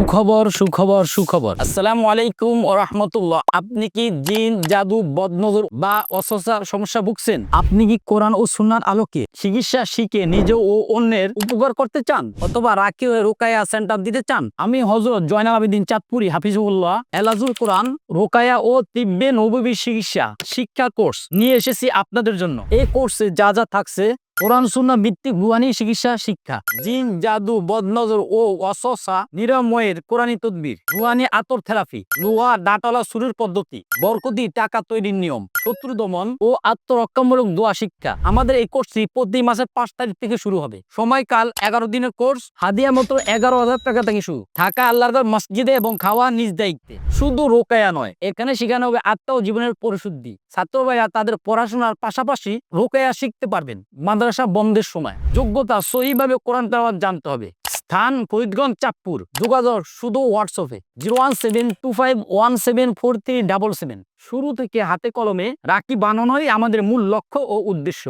সুখবর সুখবর সুখবর। আসসালামু আলাইকুম ও রহমতুল্লাহ। আপনি কি জিন, জাদু, বদনজর বা অসসার সমস্যা ভুগছেন? আপনি কি কোরআন ও সুন্নার আলোকে চিকিৎসা শিখে নিজে ও অন্যের উপকার করতে চান? অথবা রাকি ও রোকায়া সেন্টার দিতে চান? আমি হজরত জয়নাল আবেদিন চাঁদপুরি হাফিজুল্লাহ এলাজুল কোরআন, রোকায়া ও তিব্বে নবী চিকিৎসা শিক্ষা কোর্স নিয়ে এসেছি আপনাদের জন্য। এই কোর্সে যা যা থাকছে কোরআন সুন্না ভিত্তিক রুহানি, চিকিৎসা, শিক্ষা। জিন, জাদু, বদনজর ও অসসা নিরাময়ের কোরআনী তদবির। রুহানি আতর থেরাপি। লোহা, ডাটালা শুরুর পদ্ধতি। বরকতি, টাকা তৈরির নিয়ম। শত্রু দমন ও আত্মরক্ষামূলক দোয়া শিক্ষা। আমাদের এই কোর্সটি প্রতি মাসের পাঁচ তারিখ থেকে শুরু হবে। সময়কাল এগারো দিনের কোর্স। হাদিয়া মাত্র এগারো হাজার টাকা থেকে শুরু। থাকা আল্লাহর মসজিদে এবং খাওয়া নিজ দায়িত্বে। শুধু রোকায়া নয়, এখানে শেখানো হবে আত্মা ও জীবনের পরিশুদ্ধি। ছাত্র ভাইয়া তাদের পড়াশোনার পাশাপাশি রোকায়া শিখতে পারবেন। মাদ্রাসা বন্ধের সময়। যোগ্যতা সহিভাবে কোরআন তেলাওয়াত জানতে হবে। স্থান ফরিদগঞ্জ, চাঁদপুর। যোগাযোগ শুধু হোয়াটসঅ্যাপে। Zero one seven two five one seven four three double seven. শুরু থেকে হাতে কলমে রাখি বানানোই আমাদের মূল লক্ষ্য ও উদ্দেশ্য।